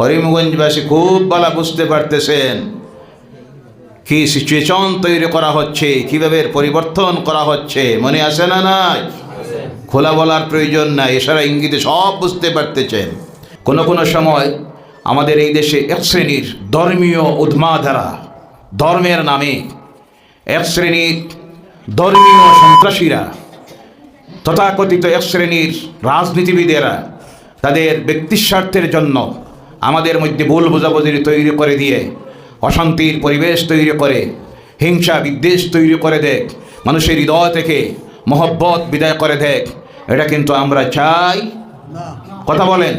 করিমগঞ্জবাসী খুব ভালো বুঝতে পারতেছেন কি সিচুয়েশন তৈরি করা হচ্ছে, কীভাবে পরিবর্তন করা হচ্ছে, মনে আসে না নাই? খোলা বলার প্রয়োজন নাই, এছাড়া ইঙ্গিতে সব বুঝতে পারতেছেন। কোনো কোনো সময় আমাদের এই দেশে এক শ্রেণির ধর্মীয় উদ্মাধারা, ধর্মের নামে এক শ্রেণির ধর্মীয় সন্ত্রাসীরা, তথাকথিত এক শ্রেণির রাজনীতিবিদেরা, তাদের ব্যক্তিস্বার্থের জন্য আমাদের মধ্যে ভুল বোঝাবুঝি তৈরি করে দিয়ে, অশান্তির পরিবেশ তৈরি করে, হিংসা বিদ্বেষ তৈরি করে দেখ, মানুষের হৃদয় থেকে মহব্বত বিদায় করে দেখ, এটা কিন্তু আমরা চাই। কথা বলেন।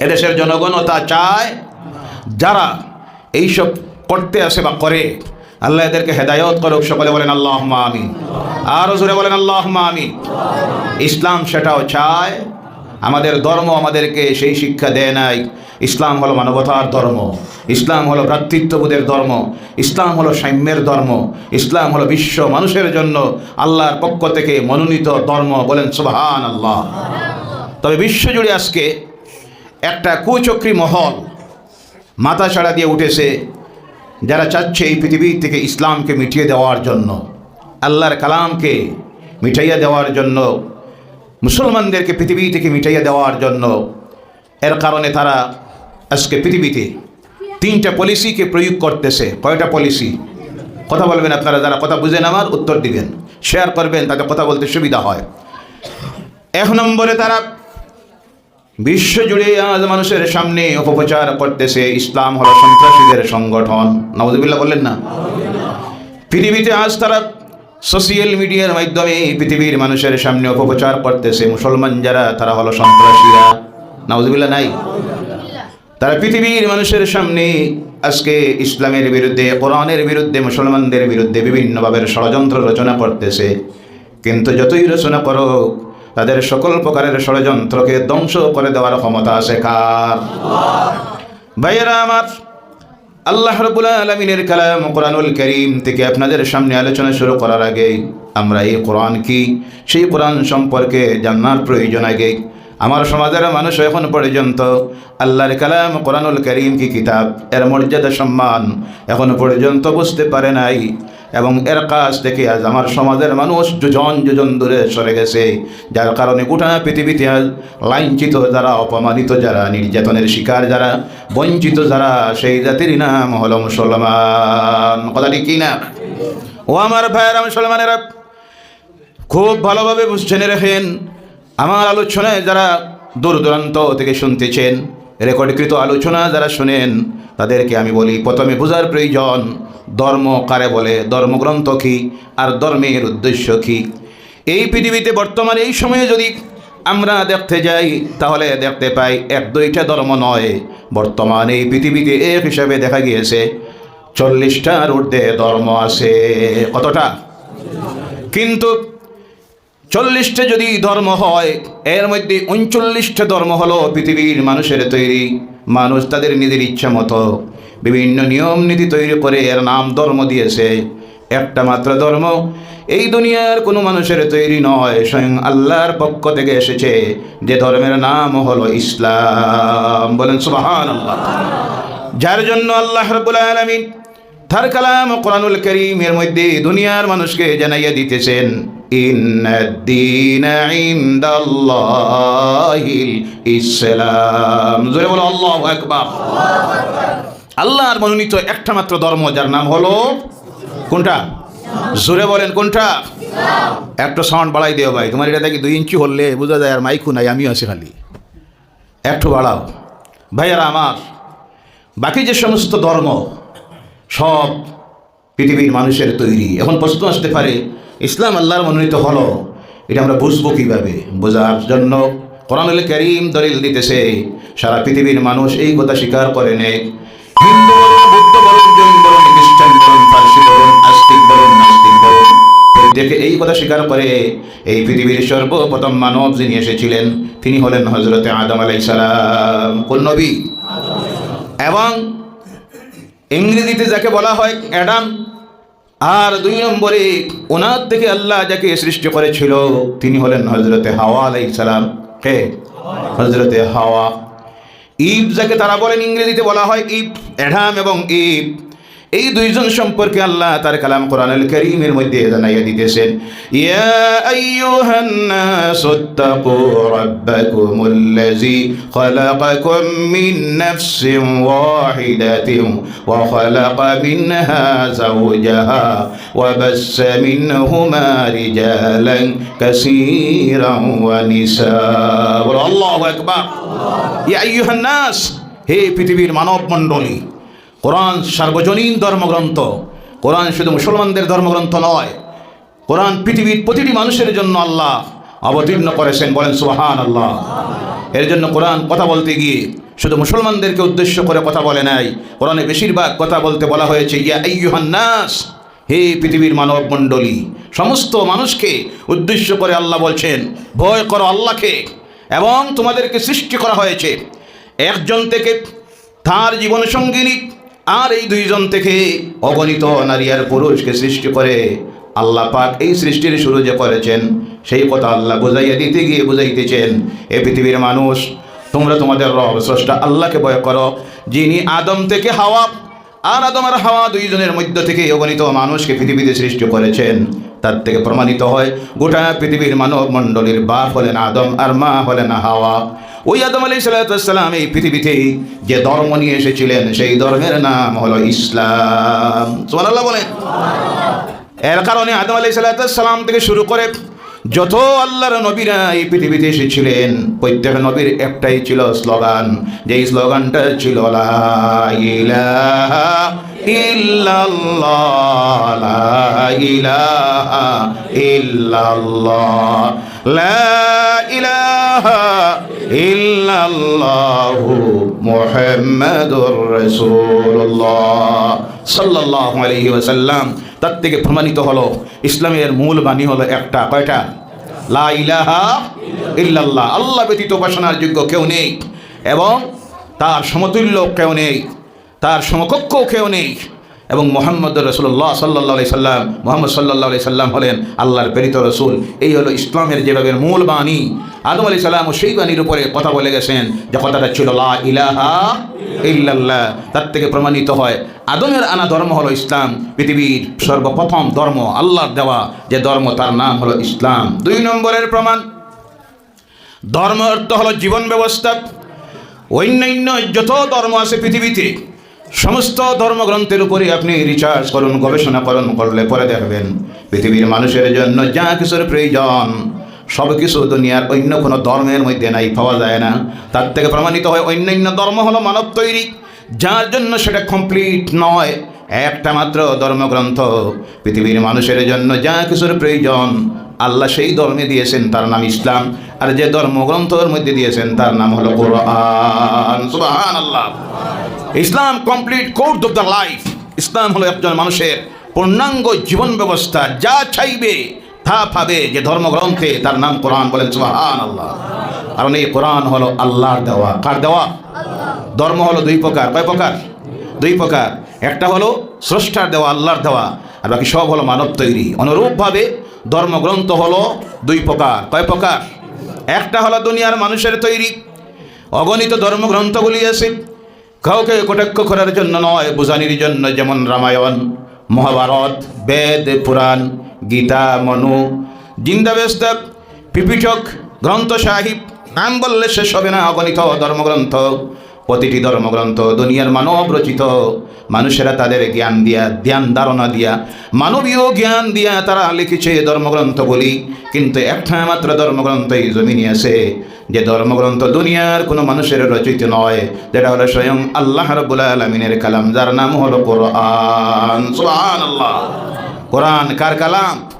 এদেশের জনগণও তা চায়। যারা এইসব করতে আসে বা করে, আল্লাহ এদেরকে হেদায়ত করুক, সকলে বলেন আল্লাহ আমিন। আরও জোরে বলেন আল্লাহ আমিন। ইসলাম সেটাও চায়। আমাদের ধর্ম আমাদেরকে সেই শিক্ষা দেয় নাই। ইসলাম হলো মানবতার ধর্ম। ইসলাম হলো ভ্রাতৃত্ববোধের ধর্ম। ইসলাম হলো সাম্যের ধর্ম। ইসলাম হলো বিশ্ব মানুষের জন্য আল্লাহর পক্ষ থেকে মনোনীত ধর্ম বলেন সুবহান আল্লাহ তবে বিশ্বজুড়ে আজকে একটা কুচক্রী মহল মাথা ছাড়া দিয়ে উঠেছে যারা চাচ্ছে এই পৃথিবী থেকে ইসলামকে মিটিয়ে দেওয়ার জন্য, আল্লাহর কালামকে মিটাইয়া দেওয়ার জন্য। মুসলমানদেরকে পৃথিবী থেকে মিটাইয়া দেওয়ার জন্য এর কারণে তারা আজকে পৃথিবীতে তিনটা পলিসিকে প্রয়োগ করতেছে। কয়টা পলিসি? কথা বলবেন আপনারা, যারা কথা বুঝেন আমার, উত্তর দিবেন। শেয়ার করবেন, তাতে কথা বলতে সুবিধা হয়। এক নম্বরে তারা বিশ্বজুড়ে আজ মানুষের সামনে অপপ্রচার করতেছে। ইসলাম হলো সন্ত্রাসীদের সংগঠন। নবদুল্লাহ বললেন না? পৃথিবীতে আজ তারা সোশিয়াল মিডিয়ার মাধ্যমে পৃথিবীর মানুষের সামনে অপপ্রচার করতেছে মুসলমান যারা, তারা হলো সন্ত্রাসীরা। নবদুল্লাহ নাই? তারা পৃথিবীর মানুষের সামনে আজকে ইসলামের বিরুদ্ধে, কোরআনের বিরুদ্ধে, মুসলমানদের বিরুদ্ধে বিভিন্নভাবে ষড়যন্ত্র রচনা করতেছে। কিন্তু যতই রচনা করো তাদের সকল প্রকারের ষড়যন্ত্রকে ধ্বংস করে দেওয়ার ক্ষমতা আছে কার? ভাইয়েরা আমার আল্লাহ রবুল্লা আলমিনের কালাম কোরআনুল করিম থেকে আপনাদের সামনে আলোচনা শুরু করার আগে আমরা এই কোরআন কি? সেই কোরআন সম্পর্কে জানার প্রয়োজন আগে। আমার সমাজের মানুষ এখন পর্যন্ত আল্লাহর কালাম কোরআনুল করিম কি কিতাব? এর মর্যাদা সম্মান এখন পর্যন্ত বুঝতে পারে নাই। এবং এর কাজ থেকে আজ আমার সমাজের মানুষ যোজন যোজন দূরে সরে গেছে। যার কারণে গোটা পৃথিবীতে আজ লাঞ্ছিত যারা, অপমানিত যারা, নির্যাতনের শিকার যারা, বঞ্চিত যারা, সেই জাতির নাম হলো মুসলমান। কথাটি কি না ও আমার ভাইয়েরা মুসলমানেরা, খুব ভালোভাবে জেনে রেখেন। আমার আলোচনায় যারা দূর দূরান্ত থেকে শুনতেছেন রেকর্ডকৃত আলোচনা যারা শুনেন, তাদেরকে আমি বলি, প্রথমে বোঝার প্রয়োজন, ধর্ম কারে বলে, ধর্মগ্রন্থ কী, আর ধর্মের উদ্দেশ্য কী? এই পৃথিবীতে বর্তমানে এই সময়ে যদি আমরা দেখতে যাই, তাহলে দেখতে পাই এক দুইটা ধর্ম নয়। বর্তমানে এই পৃথিবীতে এক হিসাবে দেখা গিয়েছে, চল্লিশটার ঊর্ধ্বে ধর্ম আছে। কতটা? কিন্তু চল্লিশটা যদি ধর্ম হয়, এর মধ্যে উনচল্লিশটা ধর্ম হলো পৃথিবীর মানুষের তৈরি। মানুষ তাদের নিজের ইচ্ছা মতো বিভিন্ন নিয়ম নীতি তৈরি করে এর নাম ধর্ম দিয়েছে। একটা মাত্র ধর্ম, এই দুনিয়ার কোনো মানুষের তৈরি নয়, স্বয়ং আল্লাহর পক্ষ থেকে এসেছে, যে ধর্মের নাম হলো ইসলাম। বলেন সুবাহান যার জন্য আল্লাহ রবুল আলমিন তার কালাম কোরআনুল করিম এর মধ্যে দুনিয়ার মানুষকে জানাইয়া দিতেছেন। ইসলাম। জোরে বলো, আল্লাহ একবার আল্লাহর মনোনীত একটা মাত্র ধর্ম, যার নাম হলো, কোনটা? জোরে বলেন, কোনটা? একটা সাউন্ড বাড়াই দিও ভাই, তোমার এটা দেখি দুই ইঞ্চি হলে বোঝা যায় আর মাইকু নাই, আমিও আছি খালি। একটু বাড়াও। ভাইয়ারা আমার, বাকি যে সমস্ত ধর্ম, সব পৃথিবীর মানুষের তৈরি। এখন প্রশ্ন আসতে পারে ইসলাম আল্লাহর মনোনীত হলো। এটা আমরা বুঝব কীভাবে? বোঝার জন্য কোরআনুল করিম দলিল দিতেছে, সারা পৃথিবীর মানুষ এই কথা স্বীকার করে বলুন প্রত্যেকে এই কথা স্বীকার করে। এই পৃথিবীর সর্বপ্রথম মানব যিনি এসেছিলেন, তিনি হলেন হজরতে আদম আলাইসালাম কোন নবী? এবং ইংরেজিতে যাকে বলা হয় অ্যাডাম আর দুই নম্বরে ওনার থেকে আল্লাহ যাকে সৃষ্টি করেছিল, তিনি হলেন হজরতে হাওয়া আলাই সালাম। হে হজরতে হাওয়া। ইব যাকে তারা বলেন ইংরেজিতে বলা হয় ইব অ্যাডাম এবং ইব এই দুইজন সম্পর্কে আল্লাহ তার কালাম কোরআনুল করিমের মধ্যে জানাইয়া দিতেছেন, ইয়া আইয়ুহান নাসু তাকু রাব্বাকুমুল্লাযী খালাকাকুম মিন নাফসিন ওয়াহিদাতিন ওয়া খালাকা মিনহা যাওজাহা ওয়া বাসসা মিনহুমা রিজালান কাসীরান ওয়া নিসা আল্লাহু আকবার। ইয়া আইয়ুহান নাস হে পৃথিবীর মানব মণ্ডলী কোরআন সার্বজনীন ধর্মগ্রন্থ। কোরআন শুধু মুসলমানদের ধর্মগ্রন্থ নয়, কোরআন পৃথিবীর প্রতিটি মানুষের জন্য আল্লাহ অবতীর্ণ করেছেন, বলেন সুহান আল্লাহ এর জন্য কোরআন কথা বলতে গিয়ে শুধু মুসলমানদেরকে উদ্দেশ্য করে কথা বলে নাই, কোরআনে বেশিরভাগ কথা বলতে বলা হয়েছে, ইয়া আইয়ুহান নাস, হে পৃথিবীর মানব মণ্ডলী সমস্ত মানুষকে উদ্দেশ্য করে আল্লাহ বলছেন, ভয় করো আল্লাহকে এবং তোমাদেরকে সৃষ্টি করা হয়েছে। একজন থেকে তার জীবনসঙ্গিনী আর এই দুইজন থেকে অগণিত নারী আর পুরুষকে সৃষ্টি করে আল্লাহ পাক এই সৃষ্টির শুরু যে করেছেন। সেই কথা আল্লাহ বুঝাইয়া দিতে গিয়ে বুঝাইতেছেন, এ পৃথিবীর মানুষ, তোমরা তোমাদের রব, স্রষ্টা আল্লাহকে ভয় করো। যিনি আদম থেকে হাওয়া আর আদম আর হাওয়া দুইজনের মধ্য থেকে অগণিত মানুষকে পৃথিবীতে সৃষ্টি করেছেন। তার থেকে প্রমাণিত হয়, গোটা পৃথিবীর মানব মণ্ডলীর বাপ হলেন আদম আর মা হলেন হাওয়া। ওই আদম আলী সাল্লাম এই পৃথিবীতে যে ধর্ম নিয়ে এসেছিলেন, সেই ধর্মের নাম হলো ইসলাম। বলেন। এর কারণে আদম আলী সাল্লাম থেকে শুরু করে যত আল্লাহর নবীরা এই পৃথিবীতে এসেছিলেন, প্রত্যেক নবীর একটাই ছিল স্লোগান। যে স্লোগানটা ছিল ইল্লাল্লাহু মুহাম্মাদুর রাসূলুল্লাহ সাল্লাল্লাহু আলাইহি ওয়াসাল্লাম। তার থেকে প্রমাণিত হলো, ইসলামের মূল বাণী হলো একটা, কয়টা? লা ইলাহা ইল্লাল্লাহ। আল্লাহ ব্যতীত উপাসনার যোগ্য কেউ নেই। এবং তার সমতুল্য কেউ নেই। তার সমকক্ষ কেউ নেই। এবং মোহাম্মদ রসুল্লাহ সাল্লাহ সাল্লাম, মোহাম্মদ সাল্লাহ সাল্লাম হলেন আল্লাহর প্রেরিত রসুল। এই হলো ইসলামের যেভাবে মূল বাণী। আদম আলি সাল্লাম সেই বাণীর উপরে কথা বলে গেছেন যে, কথাটা ছিল ইলাহা ইল্লাল্লাহ তার থেকে প্রমাণিত হয়। আদমের আনা ধর্ম হলো ইসলাম। পৃথিবীর সর্বপ্রথম ধর্ম আল্লাহর দেওয়া। যে ধর্ম তার নাম হলো ইসলাম। দুই নম্বরের প্রমাণ। ধর্ম অর্থ হলো জীবন ব্যবস্থা। অন্যান্য যত ধর্ম আছে পৃথিবীতে সমস্ত ধর্মগ্রন্থের উপরে আপনি রিসার্চ করুন, গবেষণা করুন, করলে পরে দেখবেন পৃথিবীর মানুষের জন্য যা কিছুর প্রয়োজন, সব কিছু দুনিয়ার অন্য কোনো ধর্মের মধ্যে নাই, পাওয়া যায় না। তার থেকে প্রমাণিত হয় অন্যান্য ধর্ম হলো মানব তৈরি। যার জন্য সেটা কমপ্লিট নয়। একটা মাত্র ধর্মগ্রন্থ, পৃথিবীর মানুষের জন্য যা কিছুর প্রয়োজন। আল্লাহ সেই ধর্মে দিয়েছেন, তার নাম ইসলাম। আর যে ধর্মগ্রন্থের মধ্যে দিয়েছেন, তার নাম হলো কোরআন। সুবহানাল্লাহ। Islam complete code of the life Islam হলো একজন মানুষের পূর্ণাঙ্গ জীবন ব্যবস্থা। যা চাইবে, তা পাবে। যে ধর্মগ্রন্থে তার নাম কোরআন বলেন সুবাহান আল্লাহ কারণ এই কোরআন হলো আল্লাহর দেওয়া। কার দেওয়া? ধর্ম হলো দুই প্রকার। কয় প্রকার? দুই প্রকার। একটা হলো স্রষ্টার দেওয়া, আল্লাহর দেওয়া। আর বাকি সব হলো মানব তৈরি। অনুরূপভাবে ধর্মগ্রন্থ হলো দুই প্রকার। কয় প্রকার? একটা হলো দুনিয়ার মানুষের তৈরি। অগণিত ধর্মগ্রন্থগুলি আছে। কাউকে কটাক্ষ করার জন্য নয়, বোঝানির জন্য যেমন রামায়ণ, মহাভারত, বেদ, পুরাণ, গীতা, মনু জিন্দাবেস্তক পিপিঠক, গ্রন্থ সাহিব, নাম বললে শেষ হবে না, অগণিত ধর্মগ্রন্থ। প্রতিটি ধর্মগ্রন্থ দুনিয়ার মানব রচিত। মানুষেরা তাদের জ্ঞান দিয়া, ধ্যান ধারণা দিয়া, মানবীয় জ্ঞান দিয়া তারা লিখেছে ধর্মগ্রন্থগুলি। কিন্তু একটা মাত্র ধর্মগ্রন্থ এই জমিনে আছে। যে ধর্মগ্রন্থ দুনিয়ার কোনো মানুষের রচিত নয়, যেটা হলো স্বয়ং আল্লাহ রবুল আলমিনের কালাম, যার নাম হলো কোরআন। সুবহানাল্লাহ। কোরআন কার কালাম?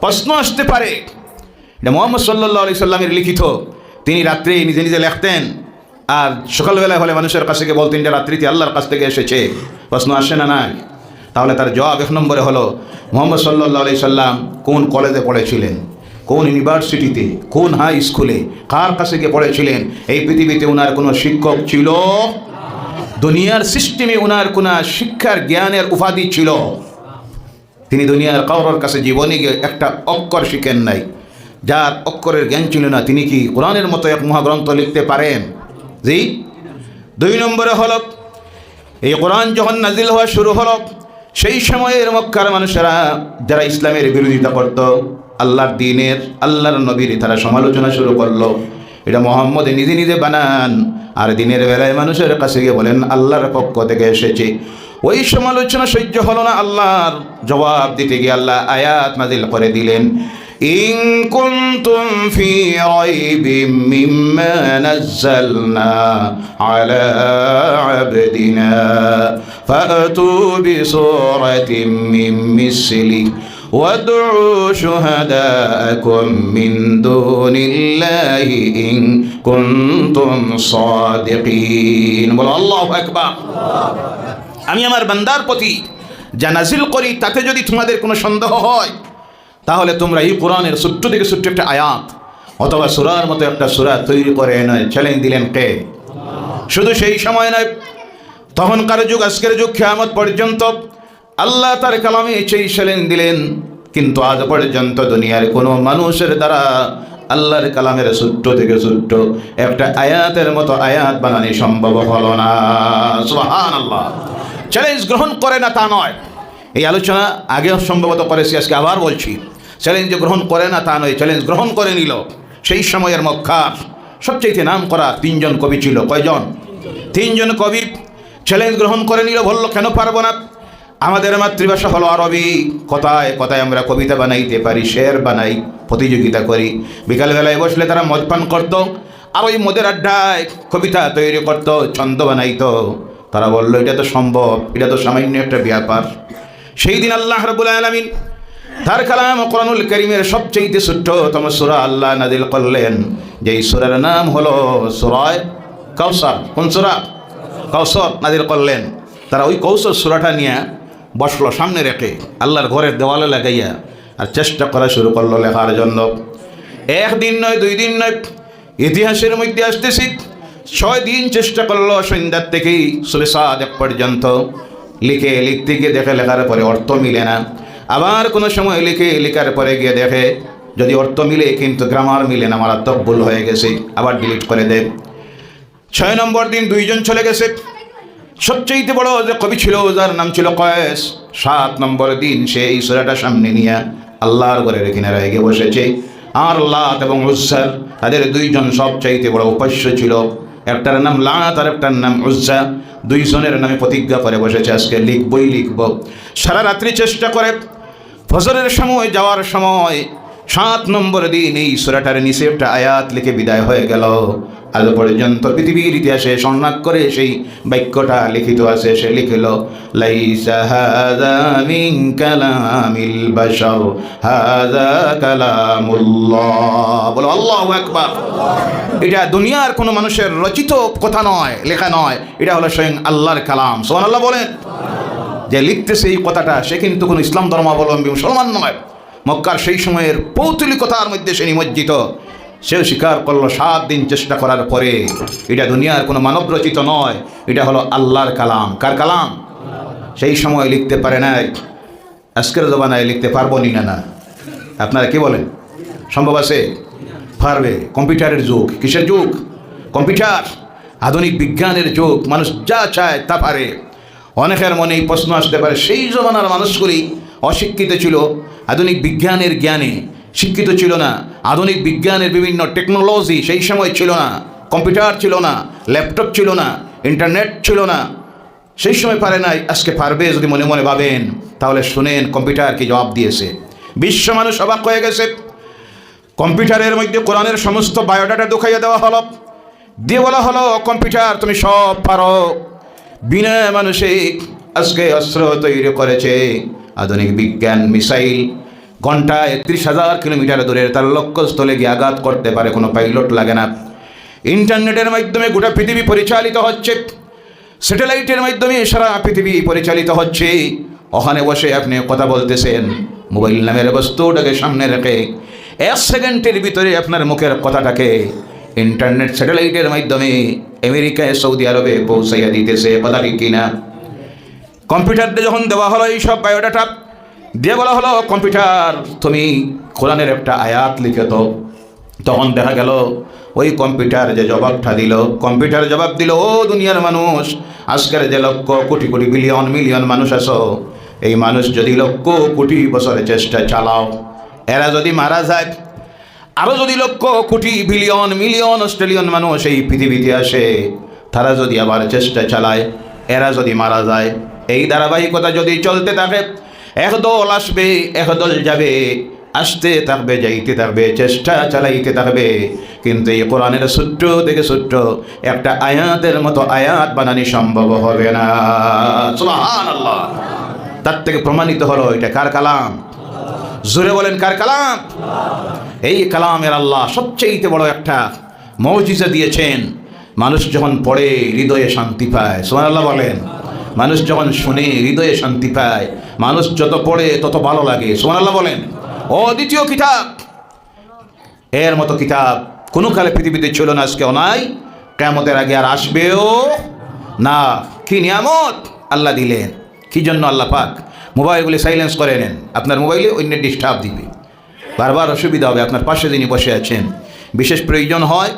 প্রশ্ন আসতে পারে। মোহাম্মদ সাল্লাহ আলি সাল্লামের লিখিত। তিনি রাত্রে নিজে নিজে লেখতেন আর সকালবেলায় হলে মানুষের কাছ থেকে বলতেন যে রাত্রিতে আল্লাহর কাছ থেকে এসেছে। প্রশ্ন আসে না নাই? তাহলে তার জবাব এক নম্বরে হলো, মোহাম্মদ সাল্লাহ আলি সাল্লাম কোন কলেজে পড়েছিলেন? কোন ইউনিভার্সিটিতে কোন হাই স্কুলে কার কাছে গিয়ে পড়েছিলেন? এই পৃথিবীতে ওনার কোনো শিক্ষক ছিল? দুনিয়ার সিস্টেমে ওনার কোনো শিক্ষার জ্ঞানের উপাধি ছিল? তিনি দুনিয়ার কাউরের কাছে জীবনে গিয়ে একটা অক্ষর শিখেন নাই। যার অক্ষরের জ্ঞান ছিল না, তিনি কি কোরআনের মতো এক মহাগ্রন্থ লিখতে পারেন? জি? দুই নম্বরে হলো, এই কোরআন যখন নাজিল হওয়া শুরু হলো, সেই সময়ের মক্কার মানুষেরা যারা ইসলামের বিরোধিতা করত, আল্লাহর দিনের, আল্লাহর নবীর, তারা সমালোচনা শুরু করল। এটা মোহাম্মদ নিজে নিজে বানান, আর দিনের বেলায় মানুষের কাছে গিয়ে বলেন, আল্লাহর পক্ষ থেকে এসেছে। ওই সমালোচনা সহ্য হলো না, আল্লাহর জবাব দিতে গিয়ে আল্লাহ আয়াত নাজিল করে দিলেন। إن كنتم في ريب مما نزلنا على عبدنا فأتوا بسورة من مثله وادعوا شهداءكم من دون الله إن كنتم صادقين বলো আল্লাহু আকবার আমি আমার বান্দার প্রতি যা নাজিল করি তাতে যদি তোমাদের কোনো সন্দেহ হয় তাহলে তোমরা এই কোরআনের ছোট্ট থেকে ছোট্ট একটা আয়াত অথবা সুরার মতো একটা সুরা তৈরি করে নয় চ্যালেঞ্জ দিলেন কে? শুধু সেই সময় নয়, তখনকার যুগ, আজকের যুগ খেয়ামত পর্যন্ত আল্লাহ তার কালামে সেই চ্যালেঞ্জ দিলেন, কিন্তু আজ পর্যন্ত দুনিয়ার কোনো মানুষের দ্বারা আল্লাহর কালামের ছোট্ট থেকে ছোট্ট একটা আয়াতের মতো আয়াত বানানি সম্ভব হলো না। আল্লাহ চ্যালেঞ্জ গ্রহণ করে না তা নয়। এই আলোচনা আগেও সম্ভবত করেছি আজকে আবার বলছি। চ্যালেঞ্জ গ্রহণ করে না তা নয় চ্যালেঞ্জ গ্রহণ করে নিল। সেই সময়ের মক্কার সবচেয়ে নাম করা তিনজন কবি ছিল। কয়জন? তিনজন কবি। চ্যালেঞ্জ গ্রহণ করে নিল, বলল, কেন পারব না? আমাদের মাতৃভাষা হলো আরবি। কথায় কথায় আমরা কবিতা বানাইতে পারি, শের বানাই, প্রতিযোগিতা করি? বিকালবেলায় বসলে তারা মদ পান করতো, আর ওই মদের আড্ডায় কবিতা তৈরি করতো, ছন্দ বানাইতো। তারা বলল, এটা তো সম্ভব, এটা তো সামান্য একটা ব্যাপার। সেই দিন আল্লাহ রবুল আলমিন তার কালাম কোরআনুল করিমের সবচেয়ে ছোট্টতম সুরা আল্লাহ নাদিল করলেন। যেই সুরার নাম হলো সুরায় কৌসর কোন সুরা? কৌসর নাদিল করলেন। তারা ওই কৌসর সুরাটা নিয়ে বসল, সামনে রেখে আল্লাহর ঘরের দেওয়ালে লাগাইয়া আর চেষ্টা করা শুরু করল লেখার জন্য। একদিন নয়, দুই দিন নয়, ইতিহাসের মধ্যে আসতেছি। ছয় দিন চেষ্টা করল সন্ধ্যার থেকেই সুরে সাদেক পর্যন্ত। লিখে লিখতে গিয়ে দেখে লেখার পরে অর্থ মিলে না। আবার কোনো সময় লিখে, লেখার পরে গিয়ে দেখে, যদি অর্থ মিলে, কিন্তু গ্রামার মিলে না, মারাত্মক ভুল হয়ে গেছে, আবার ডিলিট করে দেয়। ছয় নম্বর দিন দুইজন চলে গেছে। সবচেয়ে বড় যে কবি ছিল, যার নাম ছিল কয়েস। সাত নম্বর দিন সে এই সুরাটা সামনে নিয়ে আল্লাহর ঘরের কিনারায় গিয়ে বসেছে। আর লাত এবং উজ্জার তাদের দুইজন সবচাইতে বড় উপাস্য ছিল। একটার নাম লাত আর একটার নাম উজ্জা। দুইজনের নামে প্রতিজ্ঞা করে বসেছে, আজকে লিখবই লিখব। সারা রাত্রি চেষ্টা করে ফজরের সময়, যাওয়ার সময়, সাত নম্বর দিন এই সুরাটার নিচে একটা আয়াত লিখে বিদায় হয়ে গেল। আজ পর্যন্ত পৃথিবীর ইতিহাসে সংলাপ করে সেই বাক্যটা লিখিত আছে, সে লিখিল বলো, আল্লাহু এটা দুনিয়ার কোনো মানুষের রচিত কথা নয়, লেখা নয়। এটা হলো স্বয়ং আল্লাহর কালাম। সোহান আল্লাহ বলেন। যে লিখতেছে এই কথাটা, সে কিন্তু কোনো ইসলাম ধর্মাবলম্বী মুসলমান নয়। মক্কার সেই সময়ের পৌতুলিকতার মধ্যে সে নিমজ্জিত। সেও স্বীকার করল, সাত দিন চেষ্টা করার পরে এটা দুনিয়ার কোনো মানব রচিত নয়। এটা হলো আল্লাহর কালাম। কার কালাম? সেই সময় লিখতে পারে নাই। আজকের জমানায় লিখতে পারব নি না না। আপনারা কি বলেন? সম্ভব আছে? পারবে। কম্পিউটারের যুগ। কিসের যুগ? কম্পিউটার। আধুনিক বিজ্ঞানের যুগ। মানুষ যা চায় তা পারে। অনেকের মনে এই প্রশ্ন আসতে পারে, সেই জমানার মানুষগুলি অশিক্ষিত ছিল, আধুনিক বিজ্ঞানের জ্ঞানে শিক্ষিত ছিল না, আধুনিক বিজ্ঞানের বিভিন্ন টেকনোলজি সেই সময় ছিল না কম্পিউটার ছিল না ল্যাপটপ ছিল না ইন্টারনেট ছিল না। সেই সময় পারে নাই, আজকে পারবে যদি মনে মনে ভাবেন, তাহলে শুনেন কম্পিউটার কি জবাব দিয়েছে। বিশ্ব মানুষ অবাক হয়ে গেছে। কম্পিউটারের মধ্যে কোরআনের সমস্ত বায়োডাটা দেখাইয়া দেওয়া হলো। দিয়ে বলা হলো কম্পিউটার তুমি সব পারো। বিনা মানুষে আজকে অস্ত্র তৈরি করেছে। আধুনিক বিজ্ঞান মিসাইল, ঘন্টায় একত্রিশ হাজার কিলোমিটার দূরের তার লক্ষ্যস্থলে গিয়ে আঘাত করতে পারে, কোনো পাইলট লাগে না। ইন্টারনেটের মাধ্যমে গোটা পৃথিবী পরিচালিত হচ্ছে। স্যাটেলাইটের মাধ্যমে সারা পৃথিবী পরিচালিত হচ্ছে। ওখানে বসে আপনি কথা বলতেছেন, মোবাইল নামের বস্তুটাকে সামনে রেখে। এক সেকেন্ডের ভিতরে আপনার মুখের কথাটাকে ইন্টারনেট স্যাটেলাইটের মাধ্যমে আমেরিকায় সৌদি আরবে পৌঁছাইয়া দিতেছে ঠিক কিনা? কম্পিউটারটা যখন দেওয়া হলো এই সব বায়োডাটা, দিয়ে বলা হলো, কম্পিউটার, তুমি কোরআনের একটা আয়াত লিখে তো তখন দেখা গেল, ওই কম্পিউটার যে জবাবটা দিল, কম্পিউটার জবাব দিল, ও দুনিয়ার মানুষ, আজকের যে লক্ষ, কোটি কোটি, বিলিয়ন, মিলিয়ন মানুষ আছো, এই মানুষ যদি লক্ষ, কোটি বছরের চেষ্টা চালাও, এরা যদি মারা যায় আরও যদি lakh crore billion, million Australian মানুষ এই পৃথিবীতে আসে, তারা যদি আবার চেষ্টা চালায়, এরা যদি মারা যায়, এই ধারাবাহিকতা যদি চলতে থাকে, একদল আসবে, একদল যাবে, আসতে থাকবে, যাইতে থাকবে, চেষ্টা চালাইতে থাকবে। কিন্তু এই কোরআনের সূত্র থেকে সূত্র, একটা আয়াতের মতো আয়াত বানানি সম্ভব হবে না। তার থেকে প্রমাণিত হলো এটা কার কালাম? জোরে বলেন, কার কালাম? এই কালামের আল্লাহ সবচেয়ে বড় একটা মৌজিজা দিয়েছেন। মানুষ যখন পড়ে, হৃদয়ে শান্তি পায়। সোমান আল্লাহ বলেন, মানুষ যখন শুনে, হৃদয়ে শান্তি পায়। মানুষ যত পড়ে, তত ভালো লাগে। সোমান আল্লাহ বলেন। ও দ্বিতীয় কিতাব। এর মতো কিতাব কোনো কালে পৃথিবীতে ছিল না, আজকেও নাই। কেমতের আগে আর আসবেও না। কি নিয়ামত আল্লাহ দিলেন। কি জন্য আল্লাহ পাক মোবাইলগুলি সাইলেন্স করে নেন। আপনার মোবাইলে অন্যের ডিস্টার্ব দিবে। বারবার অসুবিধা হবে, আপনার পাশে যিনি বসে আছেন। বিশেষ প্রয়োজন হয়,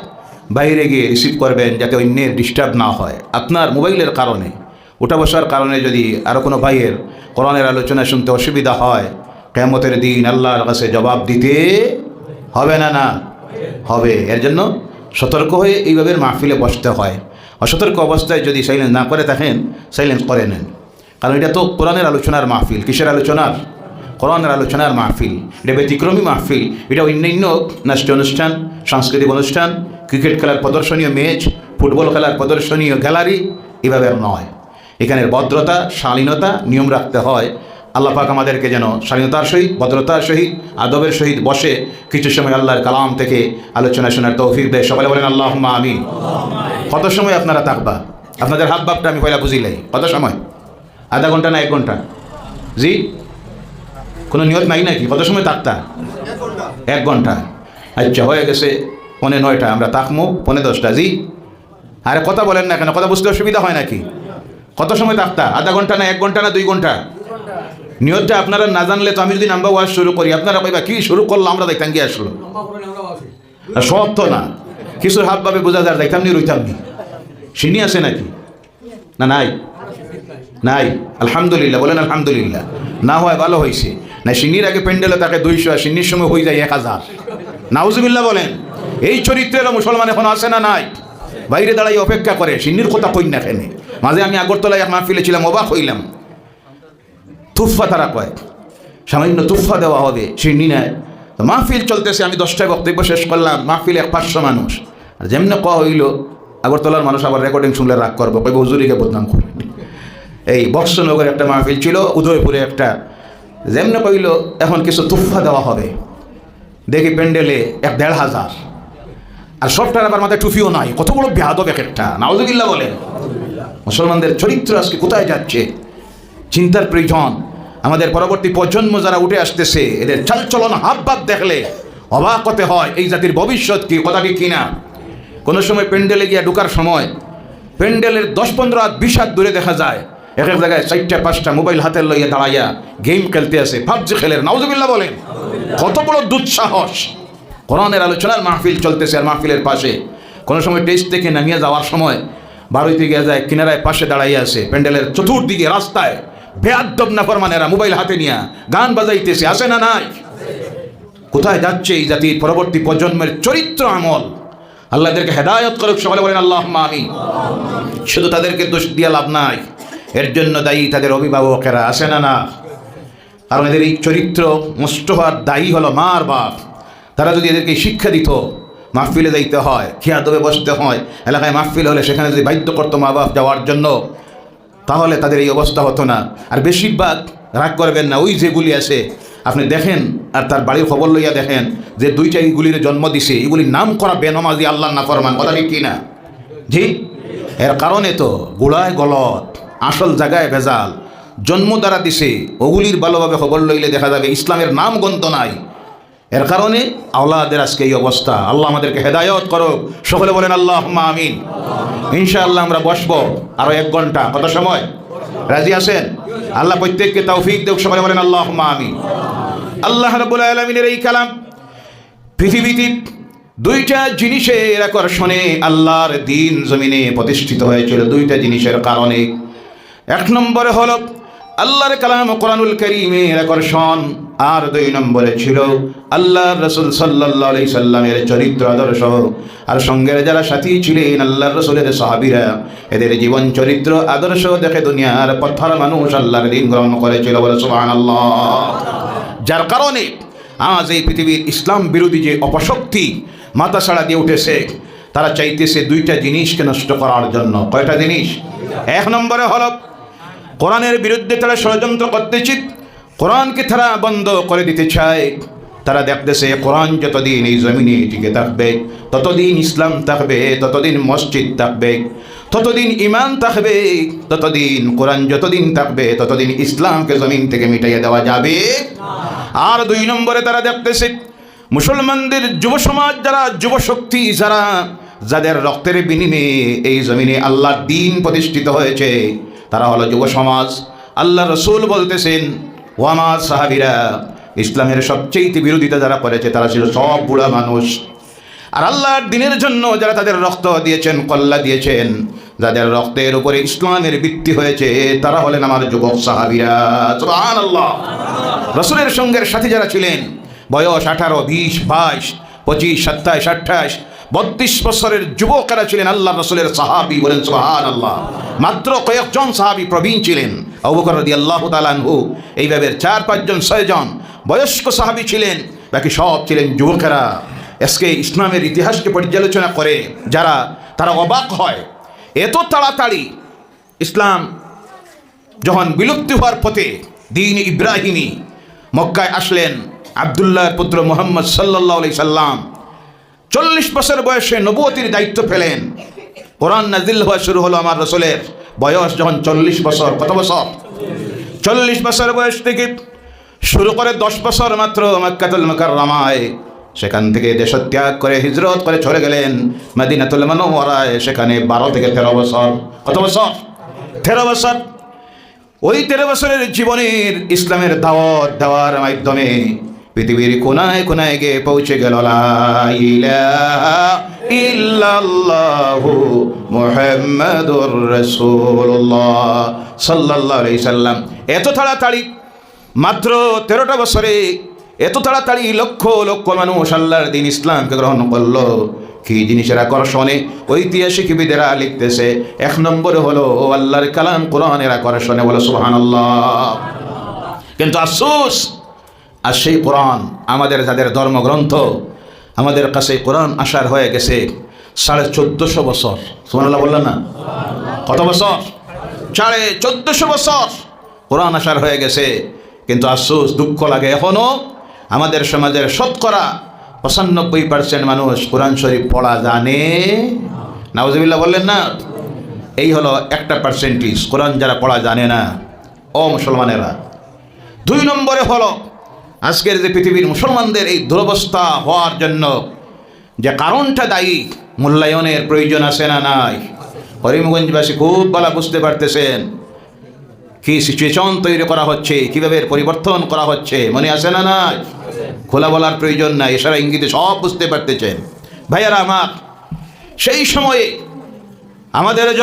বাইরে গিয়ে রিসিভ করবেন যাতে অন্যের ডিস্টার্ব না হয়। আপনার মোবাইলের কারণে উঠা বসার কারণে যদি আরও কোনো ভাইয়ের কোরআনের আলোচনা শুনতে অসুবিধা হয় কেমতের দিন আল্লাহর কাছে জবাব দিতে হবে না না? হবে। এর জন্য সতর্ক হয়ে এইভাবে মাহফিলে বসতে হয়। অসতর্ক অবস্থায় যদি সাইলেন্স না করে থাকেন সাইলেন্স করে নেন। কারণ এটা তো কোরআনের আলোচনার মাহফিল। কিসের আলোচনার? কোরআনের আলোচনার মাহফিল। এটা ব্যতিক্রমী মাহফিল। এটা অন্যান্য নাট্য অনুষ্ঠান, সাংস্কৃতিক অনুষ্ঠান, ক্রিকেট খেলার প্রদর্শনীয় ম্যাচ, ফুটবল খেলার প্রদর্শনীয় গ্যালারি, এভাবে নয়। এখানের ভদ্রতা, শালীনতা নিয়ম রাখতে হয়। আল্লাহ পাক আমাদেরকে যেন স্বাধীনতার সহিত, ভদ্রতার সহিত, আদবের সহিত বসে কিছু সময় আল্লাহর কালাম থেকে আলোচনা শোনার তৌফিক দেয়। সবাই বলেন আল্লাহ আমি কত সময় আপনারা থাকবা আপনাদের হাত বাপটা আমি পয়লা বুঝিলাই কত সময়? আধা ঘণ্টা না এক ঘণ্টা? জি? কোনো নিয়ত নাই নাকি? কত সময় থাকতা এক ঘণ্টা। আচ্ছা হয়ে গেছে পনে নয়টা। আমরা তাকমো পনে দশটা। জি? আরে কথা বলেন না কেন? কথা বুঝতে অসুবিধা হয় নাকি? কত সময় থাকতা আধা ঘণ্টা না এক ঘণ্টা না দুই ঘণ্টা? নিয়তটা আপনারা না জানলে তো আমি যদি নাম্বার ওয়াজ শুরু করি, আপনারা কইবা, কি শুরু করল? আমরা দেখতাম কি আসলো? সব তো না। কিছুর হাত ভাবে বোঝা যায়, দেখতাম নি, রইতাম নি। সিনি আছে নাকি? না, নাই? নাই। আলহামদুলিল্লাহ, বলেন আলহামদুলিল্লাহ। না হয় ভালো হয়েছে না সিন্নির আগে প্যান্ডেলে তাকে দুইশো আর সিন্নির সময় হয়ে যায় এক হাজার। নাউজুবিল্লাহ বলেন, এই চরিত্রের মুসলমান এখন আছে না নাই? বাইরে দাঁড়াই অপেক্ষা করে, সিন্নির কথা কই না খেনে মাঝে আমি আগরতলায় এক মাহফিলে ছিলাম, অবাক হইলাম। তুফা তারা কয়, সামান্য তুফা দেওয়া হবে, সিন্নি নেয় তো মাহফিল চলতেছে, আমি দশটায় বক্তব্য শেষ করলাম, মাহফিল এক পাঁচশো মানুষ। আর যেমনি ক হইল, আগরতলার মানুষ আবার রেকর্ডিং শুনলে রাগ করব, কইব হুজুরিকে বদনাম করবে এই বক্সনগরে একটা মাহফিল ছিল, উদয়পুরে একটা। যেমনি কইল, এখন কিছু তুফা দেওয়া হবে। দেখি প্যান্ডেলে এক দেড় হাজার। আর সবটার আবার মাথায় টুফিও নাই। কত বড় বেহাদব এক একটা নাউজুবিল্লাহ বলেন। মুসলমানদের চরিত্র আজকে কোথায় যাচ্ছে? চিন্তার প্রয়োজন। আমাদের পরবর্তী প্রজন্ম যারা উঠে আসতেছে, এদের চালচলন হাবভাব দেখলে অবাক হতে হয়, এই জাতির ভবিষ্যৎ কি, কথা কি কিনা? কোনো সময় প্যান্ডেলে গিয়ে ঢুকার সময় প্যান্ডেলের দশ পনেরো হাত বিশ হাত দূরে দেখা যায়। এক এক জায়গায় চারটা, পাঁচটা মোবাইল হাতে লইয়া দাঁড়াইয়া গেম খেলতে আসে, পাবজি খেলের নাউজুবিল্লাহ বলেন। কত বড় দুঃসাহস। কোরআনের আলোচনার মাহফিল চলতেছে, আর মাহফিলের পাশে। কোনো সময় টেস্ট থেকে নামিয়ে যাওয়ার সময় বারোইতে গিয়ে যায়, কিনারায় পাশে দাঁড়াইয়া আছে, প্যান্ডেলের চতুর্দিকে রাস্তায় বেয়াদ্দব না ফরমানেরা মোবাইল হাতে নিয়ে গান বাজাইতেছে আসে না নাই? কোথায় যাচ্ছে এই জাতির পরবর্তী প্রজন্মের চরিত্র আমল? আল্লাহদেরকে হেদায়ত করুক, সকালে বলেন আল্লাহ আমি শুধু তাদেরকে দোষ দিয়ে লাভ নাই। এর জন্য দায়ী তাদের অভিভাবকেরা, আসে না না। কারণ এদের এই চরিত্র নষ্ট হওয়ার দায়ী হলো মার বাপ। তারা যদি এদেরকে শিক্ষা দিত, মাহফিলে যাইতে হয় খেয়া দবে বসতে হয়, এলাকায় মাহফিল হলে সেখানে যদি বাধ্য করতো মা বাপ যাওয়ার জন্য, তাহলে তাদের এই অবস্থা হতো না। আর বেশিরভাগ রাগ করবেন না, ওই যেগুলি আছে, আপনি দেখেন, আর তার বাড়ির খবর লইয়া দেখেন, যে দুইটা এইগুলির জন্ম দিছে, এগুলির নাম করা বেনমাজি আল্লাহ না ফরমান কথা ঠিক কি না জি? এর কারণে তো গোড়ায় গলত আসল জায়গায় ভেজাল। জন্ম দ্বারা দিছে। ওগুলির ভালোভাবে খবর লইলে দেখা যাবে ইসলামের নাম গন্ত নাই। এর কারণে আল্লাহদের আজকে এই অবস্থা। আল্লাহ আমাদেরকে হেদায়ত করো সকলে বলেন আল্লাহ আমিন। ইনশাআল্লাহ আমরা বসবো আরও এক ঘণ্টা। কত সময়? রাজি আছেন? আল্লাহ প্রত্যেককে তৌফিক দেখ সকলে বলেন আল্লাহ আমিন। আল্লাহ রবুল আলমিনের এই কালাম পৃথিবীতে দুইটা জিনিসের আকর্ষণে আল্লাহর দিন জমিনে প্রতিষ্ঠিত হয়েছিল। দুইটা জিনিসের কারণে এক নম্বরে হল আল্লাহর কালাম কোরআনুল করিমের আকর্ষণ, আর দুই নম্বরে ছিল আল্লাহর রসুল সাল্লাহ আলি সাল্লামের চরিত্র আদর্শ। আর সঙ্গের যারা সাথী ছিলেন আল্লাহর রসুলের সাহাবিরা, এদের জীবন চরিত্র আদর্শ দেখে দুনিয়ার পথর মানুষ আল্লাহর দিন গ্রহণ করেছিল বলে সুবাহ আল্লাহ যার কারণে আজ এই পৃথিবীর ইসলাম বিরোধী যে অপশক্তি মাথা ছাড়া দিয়ে উঠেছে, তারা চাইতেছে দুইটা জিনিসকে নষ্ট করার জন্য। কয়টা জিনিস? এক নম্বরে হল কোরআনের বিরুদ্ধে তারা ষড়যন্ত্র করতেছে, কোরআনকে তারা বন্ধ করে দিতে চায়। তারা দেখতেছে কোরআন যতদিন এই জমিনে টিকে থাকবে, ততদিন ইসলাম থাকবে, ততদিন মসজিদ থাকবে, ততদিন ইমান থাকবে, ততদিন কোরআন যতদিন থাকবে, ততদিন ইসলামকে জমিন থেকে মিটাইয়ে দেওয়া যাবে। আর দুই নম্বরে তারা দেখতেছে, মুসলমানদের যুব সমাজ যারা, যুব শক্তি যারা, যাদের রক্তের বিনিময়ে এই জমিনে আল্লাহর দিন প্রতিষ্ঠিত হয়েছে তারা হলো যুব সমাজ। আল্লাহ রসুল বলতেছেন ওয়ামাজ সাহাবিরা, ইসলামের সবচেয়ে বিরোধিতা যারা করেছে, তারা ছিল সব বুড়া মানুষ। আর আল্লাহর দিনের জন্য যারা তাদের রক্ত দিয়েছেন, কল্লা দিয়েছেন, যাদের রক্তের উপরে ইসলামের ভিত্তি হয়েছে, তারা হলেন আমার যুবক সাহাবিরা। আল্লাহ রসুলের সঙ্গের সাথে যারা ছিলেন, বয়স আঠারো, বিশ, বাইশ, পঁচিশ, সাতাইশ আঠাশ বত্রিশ বছরের যুবকেরা ছিলেন আল্লাহ রসুলের সাহাবি বলেন সোহান আল্লাহ মাত্র কয়েকজন সাহাবি প্রবীণ ছিলেন। অবকর রদি আল্লাহ তালানহু এইভাবে চার পাঁচজন ছয়জন বয়স্ক সাহাবি ছিলেন। বাকি সব ছিলেন যুবকেরা। আজকে ইসলামের ইতিহাসকে পর্যালোচনা করে যারা, তারা অবাক হয়। এত তাড়াতাড়ি ইসলাম যখন বিলুপ্তি হওয়ার পথে দিন ইব্রাহিমী মক্কায় আসলেন, আবদুল্লাহর পুত্র মোহাম্মদ সাল্লাহ সাল্লাম চল্লিশ বছর বয়সে নবতির দায়িত্ব পেলেন। কোরআন নাজিল হওয়া শুরু হলো আমার রসুলের। বয়স যখন চল্লিশ বছর, কত বছর? চল্লিশ বছর বয়স থেকে শুরু করে দশ বছর মাত্র মক্কাতুল রামায় সেখান থেকে দেশত্যাগ করে হিজরত করে চলে গেলেন মাদিনাতুল মনোমরায় সেখানে বারো থেকে তেরো বছর। কত বছর? তেরো বছর। ওই তেরো বছরের জীবনের ইসলামের দাওয়াত দেওয়ার মাধ্যমে পৃথিবীর কোনায় কোনায় গিয়ে পৌঁছে গেল ইল্লাল্লাহু মুহাম্মাদুর রাসূলুল্লাহ সাল্লাল্লাহু সাল্লাম। এত তাড়াতাড়ি, মাত্র তেরোটা বছরে এত তাড়াতাড়ি লক্ষ লক্ষ মানুষ আল্লাহর দিন ইসলামকে গ্রহণ করল। কি জিনিসের আকর্ষণে ঐতিহাসিকবিদেরা লিখতেছে, এক নম্বরে হলো আল্লাহর কালাম কোরআনের আকর্ষণে বলো, সুবহানাল্লাহ। কিন্তু আফসোস আর সেই কোরআন আমাদের যাদের ধর্মগ্রন্থ, আমাদের কাছে কোরআন আসার হয়ে গেছে সাড়ে চোদ্দোশো বছর। সুমানাল্লাহ বললেন না? কত বছর? সাড়ে চোদ্দোশো বছর কোরআন আসার হয়ে গেছে। কিন্তু আফসোস, দুঃখ লাগে এখনও আমাদের সমাজের শতকরা পঁচানব্বই পার্সেন্ট মানুষ কোরআন শরীফ পড়া জানে। নাউজবিল্লা বললেন না? এই হলো একটা পার্সেন্টেজ কোরআন যারা পড়া জানে না। ও মুসলমানেরা। দুই নম্বরে হলো আজকের যে পৃথিবীর মুসলমানদের এই দুরবস্থা হওয়ার জন্য যে কারণটা দায়ী, মূল্যায়নের প্রয়োজন আছে না নাই? করিমগঞ্জবাসী খুব ভালো বুঝতে পারতেছেন। কি সিচুয়েশন তৈরি করা হচ্ছে, কীভাবে পরিবর্তন করা হচ্ছে, মনে আছে না নাই? খোলা বলার প্রয়োজন নাই, এছাড়া ইঙ্গিতে সব বুঝতে পারতেছেন। ভাইয়ারা আমার, সেই সময়ে আমাদের